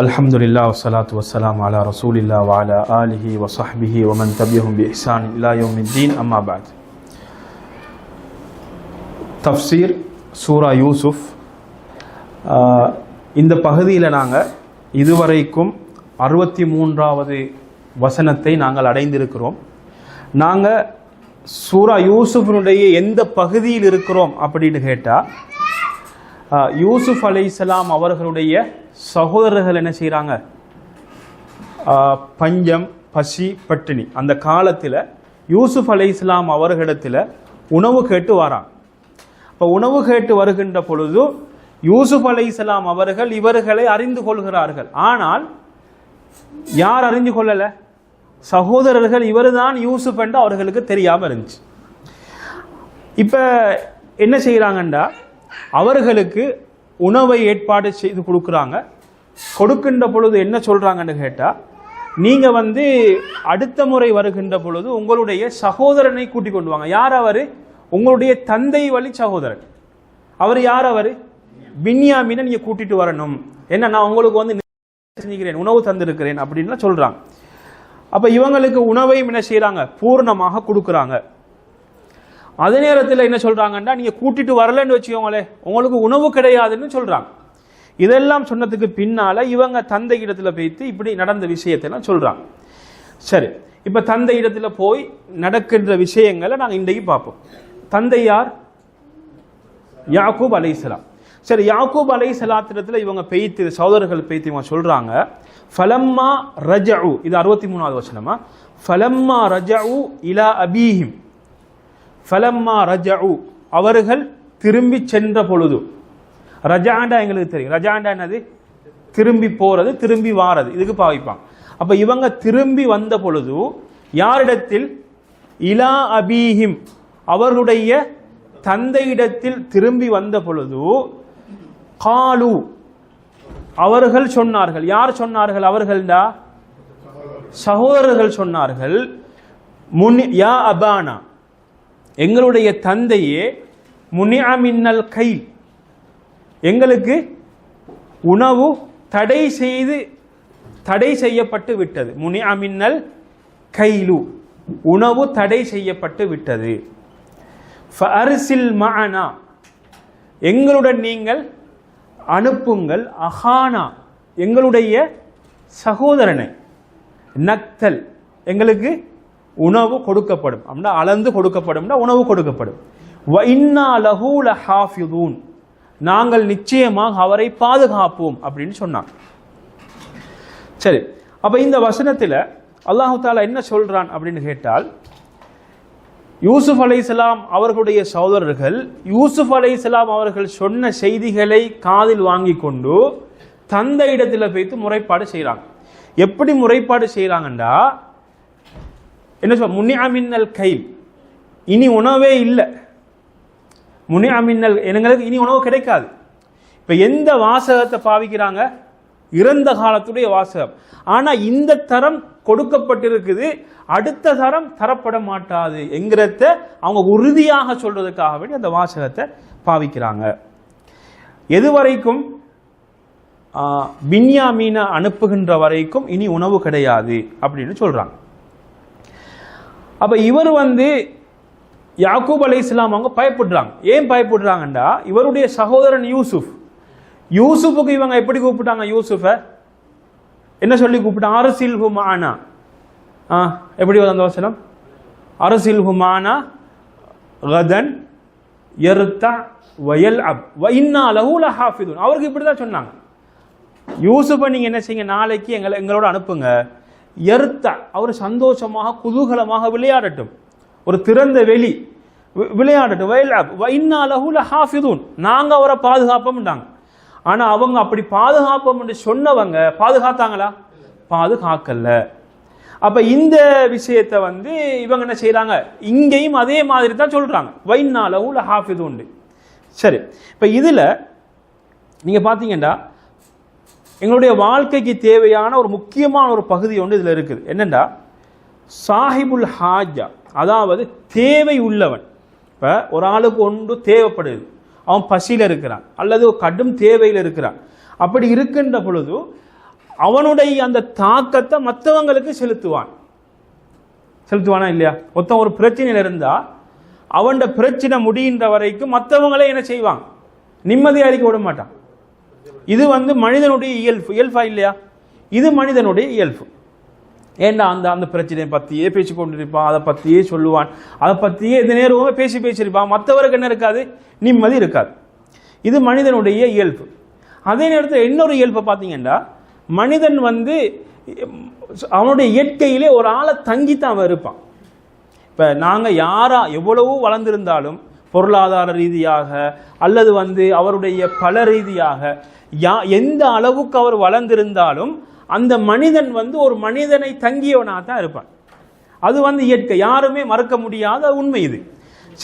அல்ஹம்துலில்லா வசலாத்து வசலாம் அலா ரசூலில்லா வாலா ஆலிஹி வசஹ்பிஹி ஒமன் தபியஹும் பி இஹ்சான் இல்லா யோமித்தீன் அம்மாபாத் தஃசீர் சூரா யூசுஃப் இந்த பகுதியில் நாங்கள் இதுவரைக்கும் அறுபத்தி மூன்றாவது வசனத்தை நாங்கள் அடைந்திருக்கிறோம். நாங்கள் சூரா யூசுஃபினுடைய எந்த பகுதியில் இருக்கிறோம் அப்படின்னு கேட்டால் யூசுஃப் இஸ்லாம் அவர்களுடைய சகோதரர்கள் என்ன செய்கிறாங்க பஞ்சம் பசி பட்டினி. அந்த காலத்தில் யூசுப் இஸ்லாம் அவர்களிடத்தில் உணவு கேட்டு வராங்க இப்போ உணவு கேட்டு வருகின்ற பொழுது யூசுப் இஸ்லாம் அவர்கள் இவர்களை அறிந்து கொள்கிறார்கள். ஆனால் யார் அறிந்து கொள்ளலை? சகோதரர்கள் இவர்தான் யூசுப் என்று அவர்களுக்கு தெரியாமல் இருந்துச்சு. இப்போ என்ன செய்கிறாங்கண்டா அவர்களுக்கு உணவை ஏற்பாடு செய்து கொடுக்குறாங்க. கொடுக்கின்ற பொழுது என்ன சொல்றாங்கன்னு கேட்டால் நீங்க வந்து அடுத்த முறை வருகின்ற பொழுது உங்களுடைய சகோதரனை கூட்டிக் கொண்டு வாங்க. யார் அவர்? உங்களுடைய தந்தை வழி சகோதரன். அவர் யார் அவர்? பின்யாமினை நீங்க கூட்டிட்டு வரணும். என்ன நான் உங்களுக்கு வந்து செஞ்சுக்கிறேன் உணவு தந்திருக்கிறேன் அப்படின்னு சொல்றாங்க. அப்ப இவங்களுக்கு உணவையும் என்ன செய்கிறாங்க பூர்ணமாக கொடுக்குறாங்க. அதே நேரத்தில் என்ன சொல்றாங்கன்னா நீங்க கூட்டிட்டு வரலன்னு வச்சுக்கோங்களேன் உங்களுக்கு உணவு கிடையாதுன்னு சொல்றாங்க. இதெல்லாம் சொன்னதுக்கு பின்னால இவங்க தந்தை இடத்துல போய்த்து இப்படி நடந்த விஷயத்தை எல்லாம் சொல்றாங்க. சரி இப்ப தந்தை இடத்துல போய் நடக்கின்ற விஷயங்களை நாங்கள் இன்றைக்கு பார்ப்போம். தந்தை யார்? யாக்கூப் அலைசலாம் சரி யாக்கூப் அலைஹிஸ்ஸலாத்திரத்துல இவங்க பெய்த்து சகோதரர்கள் பெய்த்து இவங்க சொல்றாங்க ஃபலம்மா ரஜஉ இது அறுபத்தி மூணாவது வசனமா? ஃபலம்மா ரஜஉ இலா அபீஹிம் ஃபலம்மா ரஜஉ அவர்கள் திரும்பி சென்ற பொழுது ரஜாண்டா எங்களுக்கு தெரியும். ரஜாண்டா என்னது? திரும்பி போறது திரும்பி வாரது. இதுக்கு பாவிப்பாங்க அப்ப இவங்க திரும்பி வந்த பொழுது யாரிடத்தில்? இலா அபீஹிம். அவர்களுடைய தந்தையிடத்தில் திரும்பி வந்த பொழுது காலு. அவர்கள் சொன்னார்கள். யார் சொன்னார்கள்? அவர்கள்டா சகோதரர்கள் சொன்னார்கள். முனி யா அபானா. எங்களுடைய தந்தையே முனியாமின்னல் கை எங்களுக்கு உணவு தடை செய்து தடை செய்யப்பட்டு விட்டது. முனியாமின்னல் கைலு. உணவு தடை செய்யப்பட்டு விட்டது. ஃபஅர்சில் மஅனா. எங்களுடன் நீங்கள் அனுப்புங்கள். அஹானா. எங்களுடைய சகோதரனை. நக்தல். எங்களுக்கு உணவு கொடுக்கப்படும். அப்படின்னா அளந்து கொடுக்கப்படும்னா உணவு கொடுக்கப்படும். இன்னா லஹூ லஹாஃபிதூன். நாங்கள் நிச்சயமாக அவரை பாதுகாப்போம் அப்படின்னு சொன்னான். சரி அப்ப இந்த வசனத்தில் அல்லாஹு தாலா என்ன சொல்றான் அப்படின்னு கேட்டால் யூசுப் அலைஹிஸ்ஸலாம் அவர்களுடைய சகோதரர்கள் யூசுப் அலைஹிஸ்ஸலாம் அவர்கள் சொன்ன செய்திகளை காதில் வாங்கி கொண்டு தந்த இடத்துல போய்த்து முறைப்பாடு செய்கிறாங்க எப்படி முறைப்பாடு செய்கிறாங்கன்னா என்ன சொல் முனிஅமின்னல் கை இனி உணவே இல்லை. முனிஅமின்னல் எங்களுக்கு இனி உணவு கிடைக்காது. இப்போ எந்த வாசகத்தை பாவிக்கிறாங்க? இறந்த காலத்துடைய வாசகம். ஆனால் இந்த தரம் கொடுக்கப்பட்டிருக்குது. அடுத்த தரம் தரப்பட மாட்டாது என்கிறத அவங்க உறுதியாக சொல்றதுக்காக வேண்டி அந்த வாசகத்தை பாவிக்கிறாங்க. எது வரைக்கும் பின்யாமீனை அனுப்புகின்ற வரைக்கும் இனி உணவு கிடையாது அப்படின்னு சொல்றாங்க. அப்ப இவர் வந்து யாக்கூப் அலி இஸ்லாம் அவங்க பயப்படுறாங்க. ஏன் பயப்படுறாங்கண்டா? இவருடைய சகோதரன் யூசுப். யூசுஃபுக்கு இவங்க எப்படி கூப்பிட்டாங்க? யூசுஃபை என்ன சொல்லி கூப்பிட்டாங்க? அரசில் ஹுமானா ஆ எப்படி வந்த வசனம்? அரசில் ஹுமானா கதன் எருத்தா வயல் அப். இன்னா லஹூல ஹாஃபிதுன் அவருக்கு இப்படி தான் சொன்னாங்க. யூசுஃபை நீங்கள் என்ன செய்யுங்க? நாளைக்கு எங்களை எங்களோட அனுப்புங்க. எருத்த அவர் சந்தோஷமாக குதூகலமாக விளையாடட்டும். ஒரு திறந்த வெளி விளையாடட்டும். வயல் அப் வைன்னா லஹூல நாங்க அவரை பாதுகாப்போம்ட்டாங்க ஆனா அவங்க அப்படி பாதுகாப்போம் சொன்னவங்க பாதுகாத்தாங்களா? பாதுகாக்கல அப்ப இந்த விஷயத்தை வந்து இவங்க என்ன செய்கிறாங்க இங்கேயும் அதே மாதிரி தான் சொல்றாங்க. வைன்னா லஹூல சரி. இப்ப இதுல நீங்க பாத்தீங்கன்னா எங்களுடைய வாழ்க்கைக்கு தேவையான ஒரு முக்கியமான ஒரு பகுதி ஒன்று இதில் இருக்குது. என்னென்னா சாஹிபுல் ஹாஜா அதாவது தேவை உள்ளவன். இப்போ ஒரு ஆளுக்கு ஒன்று தேவைப்படுது. அவன் பசியில் இருக்கிறான் அல்லது ஒரு கடும் தேவையில் இருக்கிறான். அப்படி இருக்கின்ற பொழுது அவனுடைய அந்த தாக்கத்தை மற்றவங்களுக்கு செலுத்துவான். செலுத்துவானா இல்லையா? ஒருத்தன் ஒரு பிரச்சனையில் இருந்தால் அவன் பிரச்சனை முடிகின்ற வரைக்கும் மற்றவங்களே என்ன செய்வான் நிம்மதியாக இருக்க விட மாட்டான். இது வந்து மனிதனுடைய இயல்பு. இயல்பா இல்லையா? இது மனிதனுடைய இயல்பு. ஏன்னா அந்த அந்த பிரச்சனையை பற்றியே பேசி கொண்டிருப்பான் அதை பற்றியே சொல்லுவான் அதை பற்றியே எந்த நேரமும் பேசி பேசியிருப்பான். மற்றவருக்கு என்ன இருக்காது? நிம்மதி இருக்காது. இது மனிதனுடைய இயல்பு. அதே நேரத்தில் இன்னொரு இயல்பை பார்த்தீங்கன்னா மனிதன் வந்து அவனுடைய இயற்கையிலே ஒரு ஆளை தங்கித்தான் அவன் இருப்பான். இப்போ நாங்கள் யாரா எவ்வளவோ வளர்ந்திருந்தாலும் பொருளாதார ரீதியாக அல்லது வந்து அவருடைய பல ரீதியாக யா எந்த அளவுக்கு அவர் வளர்ந்திருந்தாலும் அந்த மனிதன் வந்து ஒரு மனிதனை தங்கியவனாக தான் இருப்பான். அது வந்து இயற்கை. யாருமே மறக்க முடியாத உண்மை இது.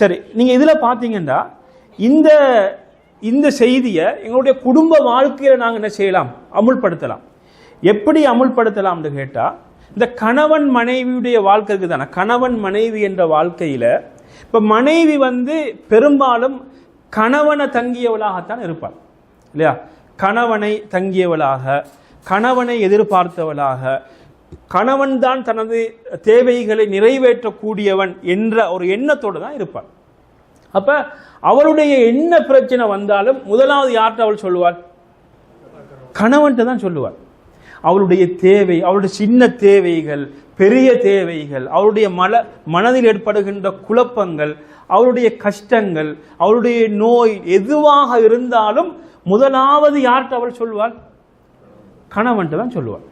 சரி நீங்கள் இதில் பார்த்தீங்கன்னா இந்த இந்த செய்தியை எங்களுடைய குடும்ப வாழ்க்கையில் நாங்கள் என்ன செய்யலாம்? அமுல்படுத்தலாம். எப்படி அமுல்படுத்தலாம்னு கேட்டால் இந்த கணவன் மனைவியுடைய வாழ்க்கைக்கு தானே. கணவன் மனைவி என்ற வாழ்க்கையில் இப்போ மனைவி வந்து பெரும்பாலும் கணவனை தங்கியவளாகத்தான் இருப்பாள். இல்லையா? கணவனை தங்கியவளாக கணவனை எதிர்பார்த்தவளாக கணவன் தான் தனது தேவைகளை நிறைவேற்றக்கூடியவன் என்ற ஒரு எண்ணத்தோடு தான் இருப்பாள். அப்ப அவளுடைய என்ன பிரச்சனை வந்தாலும் முதலாவது யார்கிட்ட அவள் சொல்லுவாள்? கணவன்கிட்ட தான் சொல்லுவாள். அவளுடைய தேவை அவளுடைய சின்ன தேவைகள் பெரிய தேவைகள் அவருடைய மல மனதில் ஏற்படுகின்ற குழப்பங்கள் அவருடைய கஷ்டங்கள் அவருடைய நோய் எதுவாக இருந்தாலும் முதலாவது யார்கிட்ட அவள் சொல்லுவாள் கணவன்ட்டு தான் சொல்லுவாள்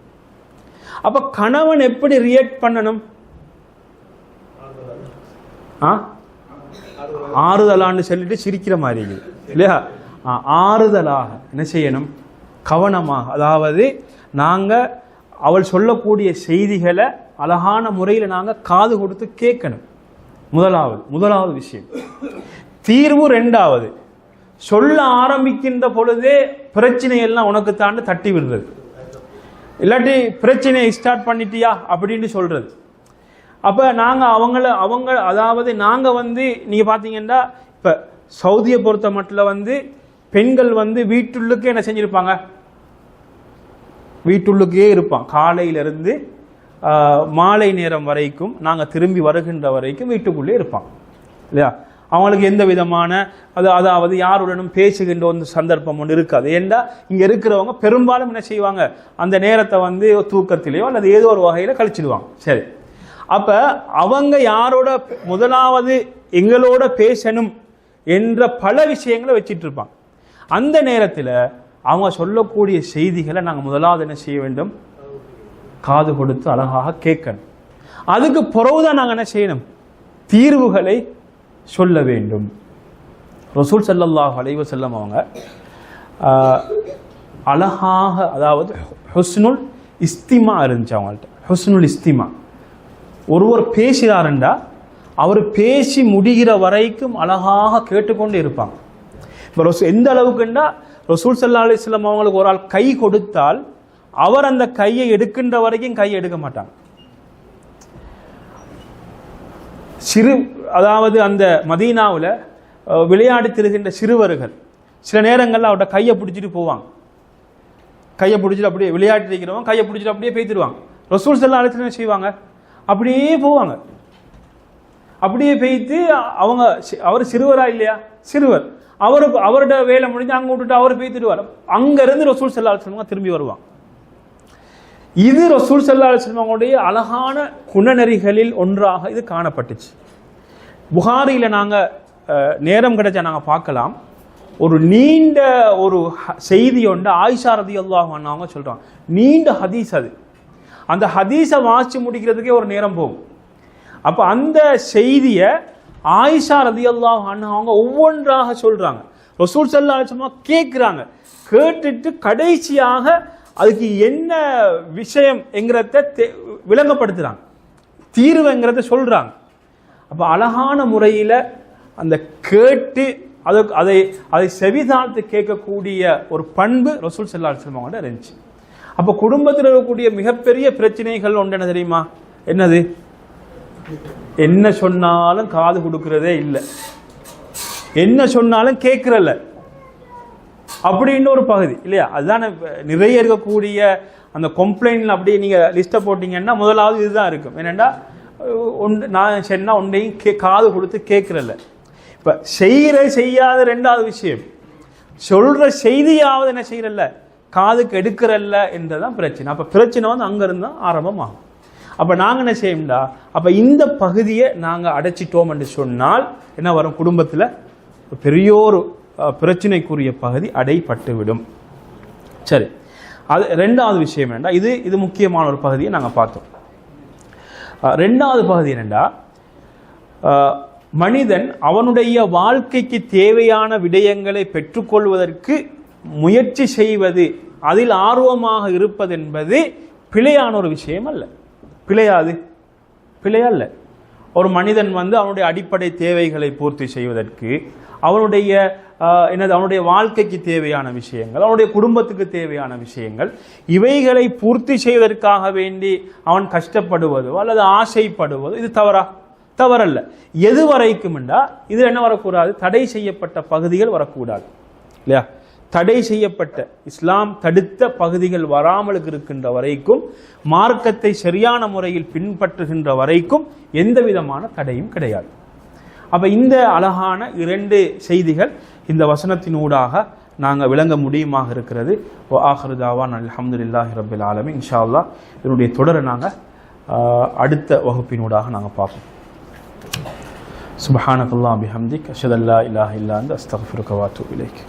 அப்ப கணவன் எப்படி ரியாக்ட் பண்ணணும்? ஆ? ஆறுதலான்னு சொல்லிட்டு சிரிக்கிற மாதிரி இருக்குது. இல்லையா? ஆறுதலாக என்ன செய்யணும்? கவனமாக. அதாவது நாங்கள் அவள் சொல்லக்கூடிய செய்திகளை அழகான முறையில் நாங்கள் காது கொடுத்து கேட்கணும். முதலாவது முதலாவது விஷயம். தீர்வு ரெண்டாவது. சொல்ல ஆரம்பிக்கின்ற பொழுதே பிரச்சனை எல்லாம் உனக்கு தாண்டு தட்டி விடுறது. இல்லாட்டி பிரச்சனையை ஸ்டார்ட் பண்ணிட்டியா அப்படின்னு சொல்றது. அப்போ நாங்கள் அவங்கள அவங்க அதாவது நாங்கள் வந்து நீங்கள் பார்த்தீங்கன்னா இப்போ சவுதியை பொறுத்த மட்டும் வந்து பெண்கள் வந்து வீட்டுள்ளுக்கே என்ன செஞ்சுருப்பாங்க? வீட்டுள்ளுக்கே இருப்பான். காலையிலிருந்து மாலை நேரம் வரைக்கும் நாங்கள் திரும்பி வருகின்ற வரைக்கும் வீட்டுக்குள்ளே இருப்பான். இல்லையா? அவங்களுக்கு எந்த விதமான அது அதாவது யாருடனும் பேசுகின்ற ஒரு சந்தர்ப்பம் ஒன்று இருக்காது. ஏண்டா? இங்கே இருக்கிறவங்க பெரும்பாலும் என்ன செய்வாங்க? அந்த நேரத்தை வந்து தூக்கத்திலேயோ அல்லது ஏதோ ஒரு வகையில் கழிச்சிடுவாங்க சரி. அப்போ அவங்க யாரோட முதலாவது எங்களோட பேசணும் என்ற பல விஷயங்களை வச்சிட்டு இருப்பாங்க அந்த நேரத்தில் அவங்க சொல்லக்கூடிய செய்திகளை நாங்கள் முதலாவது என்ன செய்ய வேண்டும்? காது கொடுத்து அழகாக கேட்கணும். அதுக்கு பிறகுதான் நாங்கள் என்ன செய்யணும்? தீர்வுகளை சொல்ல வேண்டும். ரசூல் ஸல்லல்லாஹு அலைவ செல்லம் அவங்க அழகாக அதாவது ஹொஸ்னுல் இஸ்திமா இருந்துச்சு அவங்கள்ட்ட. ஹொஸ்னுல் இஸ்திமா. ஒருவர் பேசுகிறாருண்டா அவர் பேசி முடிகிற வரைக்கும் அழகாக கேட்டுக்கொண்டு இருப்பாங்க. இப்போ ரசூ எந்த அளவுக்குண்டா? ரசூல் சல்லா அலிஸ்லாம் அவங்களுக்கு ஒரு ஆள் கை கொடுத்தால் அவர் அந்த கையை எடுக்கின்ற வரைக்கும் கையை எடுக்க மாட்டாங்க சிறு அதாவது அந்த மதீனாவில் விளையாடி திருகின்ற சிறுவர்கள் சில நேரங்களில் அவர்கிட்ட கையை பிடிச்சிட்டு போவாங்க. கையை பிடிச்சிட்டு அப்படியே விளையாட்டு இருக்கிறவங்க கையை பிடிச்சிட்டு அப்படியே பேய்த்திடுவாங்க ரசூல் சல்லா அலிஸ்லாம் செய்வாங்க? அப்படியே போவாங்க. அப்படியே பெய்த்து அவங்க அவர் சிறுவரா இல்லையா? சிறுவர். அவர் அவரோட வேலை முடிஞ்சு அங்கே விட்டுட்டு அவர் பெய்த்துடுவார் அங்கிருந்து ரசூல் சல்லா அலுவலமாக திரும்பி வருவாங்க இது ரசூல் சல்லா அலுவலமாவுடைய அழகான குணநெறிகளில் ஒன்றாக இது காணப்பட்டுச்சு. புகாரியில் நாங்கள் நேரம் கிடைச்சா நாங்கள் பார்க்கலாம். ஒரு நீண்ட ஒரு ஹ- செய்தி ஒன்று ஆயிஷா ரதி அல்லாஹாங்க சொல்கிறாங்க நீண்ட ஹதீஸ் அது. அந்த ஹதீஸை வாசித்து முடிக்கிறதுக்கே ஒரு நேரம் போகும். அப்போ அந்த செய்தியை ஆயிஷா ரதி அல்லாஹ் அவங்க ஒவ்வொன்றாக சொல்கிறாங்க ரசூல் சல்லா அலுவலமாக கேட்குறாங்க. கேட்டுட்டு கடைசியாக அதுக்கு என்ன விஷயம் என்கிறத தெ- விளங்கப்படுத்துகிறாங்க தீர்வுங்கிறத சொல்கிறாங்க அப்போ அழகான முறையில் அந்த கேட்டு அதை அதை அதை செவிதாழ்த்து கேட்கக்கூடிய ஒரு பண்பு ரசூல் சல்லா அலுவலமாவோட இருந்துச்சு. அப்போ குடும்பத்தில் இருக்கக்கூடிய மிகப்பெரிய பிரச்சனைகள் ஒன்று என்ன தெரியுமா? என்னது? என்ன சொன்னாலும் காது கொடுக்கறதே இல்லை. என்ன சொன்னாலும் கேட்கறல அப்படின்னு ஒரு பகுதி இல்லையா? அதுதான் நிறைய இருக்கக்கூடிய அந்த கம்ப்ளைண்ட்ல அப்படியே நீங்க லிஸ்ட்டை போட்டீங்கன்னா முதலாவது இதுதான் இருக்கும். என்னென்னா ஒன்று நான் சொன்னா ஒன்றையும் கே காது கொடுத்து கேட்கறல இப்போ செய்கிற செய்யாத ரெண்டாவது விஷயம். சொல்ற செய்தியாவது என்ன செய்யறல்ல? காதுக்கு எடுக்கிறல்ல என்றதான் பிரச்சனை. அப்போ பிரச்சனை வந்து அங்கேருந்து தான் ஆரம்பமாகும். அப்போ நாங்கள் என்ன செய்யணும்டா அப்போ இந்த பகுதியை நாங்கள் அடைச்சிட்டோம் என்று சொன்னால் என்ன வரும்? குடும்பத்தில் பெரியோரு பிரச்சனைக்குரிய பகுதி அடைப்பட்டுவிடும். சரி. அது ரெண்டாவது விஷயம் என்னடா இது இது முக்கியமான ஒரு பகுதியை நாங்கள் பார்த்தோம். ரெண்டாவது பகுதி என்னென்னா மனிதன் அவனுடைய வாழ்க்கைக்கு தேவையான விடயங்களை பெற்றுக்கொள்வதற்கு முயற்சி செய்வது அதில் ஆர்வமாக இருப்பது என்பது பிழையான ஒரு விஷயம் அல்ல. பிழையாது பிழையல்ல ஒரு மனிதன் வந்து அவனுடைய அடிப்படை தேவைகளை பூர்த்தி செய்வதற்கு அவனுடைய என்னது அவனுடைய வாழ்க்கைக்கு தேவையான விஷயங்கள் அவனுடைய குடும்பத்துக்கு தேவையான விஷயங்கள் இவைகளை பூர்த்தி செய்வதற்காக வேண்டி அவன் கஷ்டப்படுவதோ அல்லது ஆசைப்படுவதோ இது தவறா? தவறல்ல. எது வரைக்கும்டா இது என்ன வரக்கூடாது? தடை செய்யப்பட்ட பகுதிகள் வரக்கூடாது. இல்லையா? தடை செய்யப்பட்ட இஸ்லாம் தடுத்த பகுதிகள் வராமல் இருக்கின்ற வரைக்கும் மார்க்கத்தை சரியான முறையில் பின்பற்றுகின்ற வரைக்கும் எந்த விதமான தடையும் கிடையாது. அப்போ இந்த அழகான இரண்டு செய்திகள் இந்த வசனத்தினூடாக நாங்கள் விளங்க முடியுமாக இருக்கிறது. ஆஹ்ருதாவான் அல்ஹம்துலில்லாஹி ரபில் ஆலமி இன்ஷா அல்லா இதனுடைய தொடரை நாங்கள் அடுத்த வகுப்பினூடாக நாங்கள் பார்ப்போம். சுபஹானக்கல்லா பிஹம்திக். அஷதல்லா இலாஹ இல்லா அந்த அஸ்தஃபிருக்க இலைக்கு